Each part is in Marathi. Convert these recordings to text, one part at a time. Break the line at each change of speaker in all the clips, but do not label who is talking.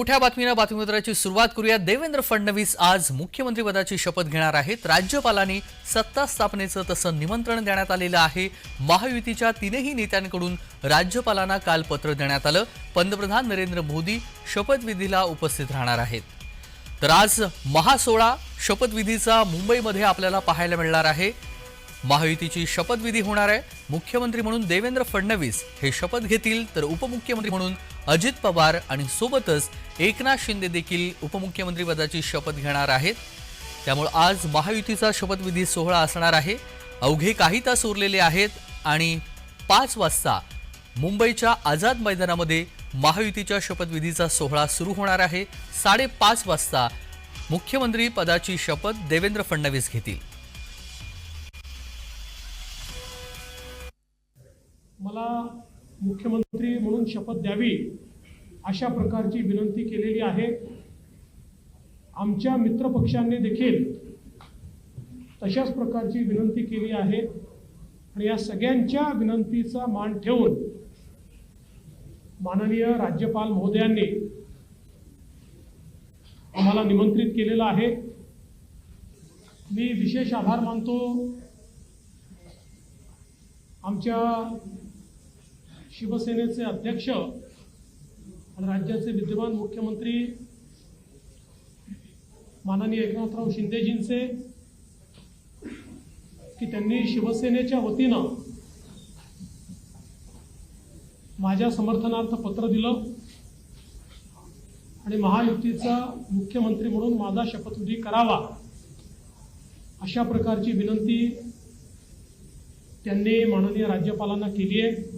मोठ्या बातमीनं बातमीपत्राची सुरुवात करूया. देवेंद्र फडणवीस आज मुख्यमंत्रीपदाची शपथ घेणार आहेत. राज्यपालांनी सत्ता स्थापनेचं तसं निमंत्रण देण्यात आलेलं आहे. महायुतीच्या तीनही नेत्यांकडून राज्यपालांना काल पत्र देण्यात आलं. पंतप्रधान नरेंद्र मोदी शपथविधीला उपस्थित राहणार आहेत. तर आज महासोळा शपथविधीचा मुंबईमध्ये आपल्याला पाहायला मिळणार आहे. महायुतीची शपथविधी होणार आहे. मुख्यमंत्री म्हणून देवेंद्र फडणवीस हे शपथ घेतील तर उपमुख्यमंत्री म्हणून अजित पवार आणि सोबतच एकनाथ शिंदे देखील उपमुख्यमंत्री पदाची शपथ घेणार आहेत. त्यामुळे आज महायुतीचा शपथविधी सोहळा असणार आहे. अवघे काही तास उरलेले आहेत आणि पाच वाजता मुंबईच्या आझाद मैदानामध्ये महायुतीच्या शपथविधीचा सोहळा सुरू होणार आहे. साडेपाच वाजता मुख्यमंत्री पदाची शपथ देवेंद्र फडणवीस घेतील.
मला मुख्यमंत्री म्हणून शपथ द्यावी अशा प्रकारची विनंती केलेली आहे. आमच्या मित्रपक्षांनी देखील तशाच प्रकारची विनंती केली आहे. आणि या सगळ्यांच्या विनंतीचा मान ठेवून माननीय राज्यपाल महोदयांनी आम्हाला निमंत्रित केलेलं आहे. मी विशेष आभार मानतो. आमच्या शिवसेनेचे अध्यक्ष आणि राज्याचे विद्यमान मुख्यमंत्री माननीय एकनाथराव शिंदेजींचे की त्यांनी शिवसेनेच्या वतीनं माझ्या समर्थनार्थ पत्र दिलं आणि महायुतीचा मुख्यमंत्री म्हणून माझा शपथविधी करावा अशा प्रकारची विनंती त्यांनी माननीय राज्यपालांना केली आहे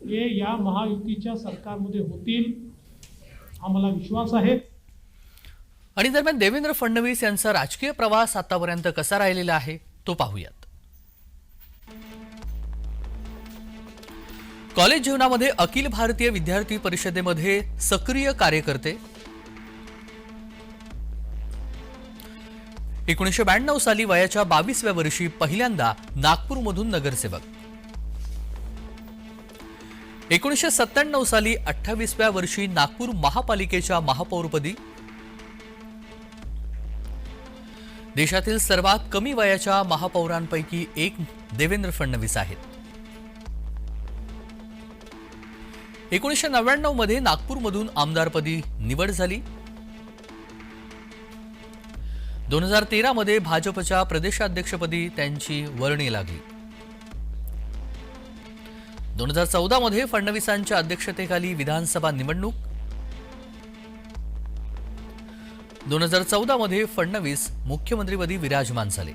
ते या महायुतीच्या सरकारमध्ये होतील आम्हाला विश्वास आहे.
आणि दरम्यान देवेंद्र फडणवीस यांचा राजकीय प्रवास आतापर्यंत कसा राहिलेला आहे तो पाहूयात. कॉलेज जीवनामध्ये अखिल भारतीय विद्यार्थी परिषदेमध्ये सक्रिय कार्यकर्ते. एकोणीसशे ब्याण्णव साली वयाच्या बावीसव्या वर्षी पहिल्यांदा नागपूरमधून नगरसेवक. एकोणीसशे सत्त्याण्णव साली अठ्ठावीसव्या वर्षी नागपूर महापालिकेच्या महापौरपदी देशातील सर्वात कमी वयाच्या महापौरांपैकी एक देवेंद्र फडणवीस आहेत. एकोणीसशे नव्याण्णवमध्ये नागपूरमधून आमदारपदी निवड झाली. दोन हजार तेरामध्ये भाजपच्या प्रदेशाध्यक्षपदी त्यांची वर्णी लागली. दोन हजार चौदा मध्ये फडणवीसांच्या अध्यक्षतेखाली विधानसभा निवडणूक. दोन हजार चौदा मध्ये फडणवीस मुख्यमंत्रीपदी विराजमान झाले.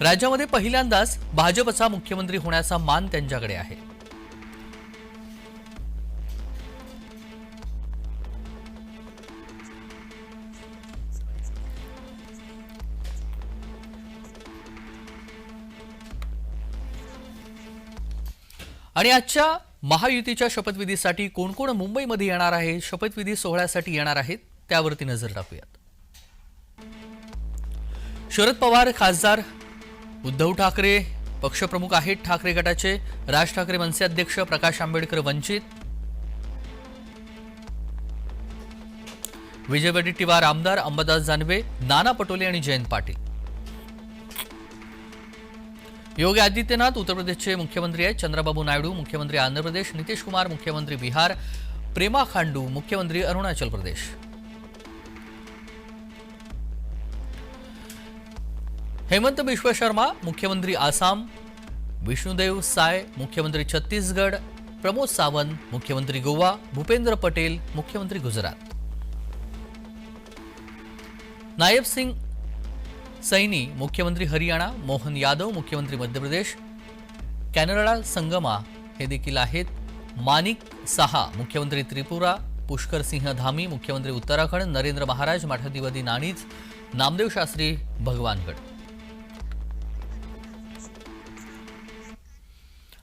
राज्यामध्ये पहिल्यांदाच भाजपचा मुख्यमंत्री होण्याचा मान त्यांच्याकडे आहे. आणि आजच्या महायुतीच्या शपथविधीसाठी कोण कोण मुंबईमध्ये येणार आहे शपथविधी सोहळ्यासाठी येणार आहेत त्यावरती नजर टाकूयात. शरद पवार खासदार उद्धव ठाकरे पक्षप्रमुख आहेत ठाकरे गटाचे राज ठाकरे मनसे अध्यक्ष प्रकाश आंबेडकर वंचित. विजय वडेट्टीवार आमदार अंबादास जानवे नाना पटोले आणि जयंत पाटील. योगी आदित्यनाथ उत्तर प्रदेशचे मुख्यमंत्री आहेत चंद्रबाबू नायडू मुख्यमंत्री आंध्र प्रदेश नितीश कुमार मुख्यमंत्री बिहार प्रेमा खांडू मुख्यमंत्री अरुणाचल प्रदेश. हेमंत बिश्व शर्मा मुख्यमंत्री आसाम विष्णुदेव साय मुख्यमंत्री छत्तीसगड प्रमोद सावंत मुख्यमंत्री गोवा भूपेंद्र पटेल मुख्यमंत्री गुजरात. नायब सिंग सैनी मुख्यमंत्री हरियाणा मोहन यादव मुख्यमंत्री मध्य प्रदेश कॅनडा संगमा हे देखील आहेत. मानिक सहा मुख्यमंत्री त्रिपुरा पुष्कर सिंह धामी मुख्यमंत्री उत्तराखंड नरेंद्र महाराज मठाधिपती नाणीज नामदेव शास्त्री भगवानगड.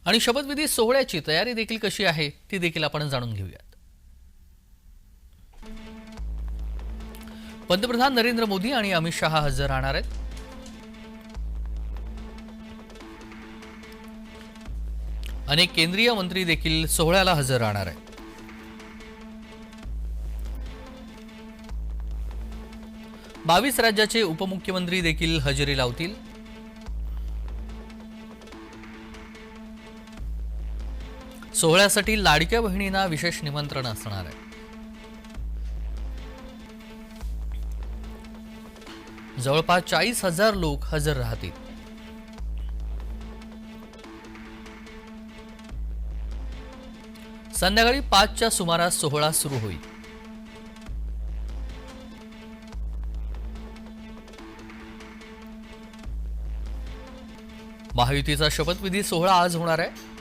आणि शपथविधी सोहळ्याची तयारी देखील कशी आहे ती देखील आपण जाणून घेऊयात. पंतप्रधान नरेंद्र मोदी आणि अमित शहा हजर राहणार आहेत. अनेक केंद्रीय मंत्री देखील सोहळ्याला हजर राहणार आहेत. बावीस राज्याचे उपमुख्यमंत्री देखील हजेरी लावतील. सोहळ्यासाठी लाडक्या बहिणींना विशेष निमंत्रण असणार आहे. जवळपास चाळीस हजार लोक हजर राहतील. संध्याकाळी पाचच्या सुमारास सोहळा सुरू होईल. महायुतीचा शपथविधी सोहळा आज होणार आहे.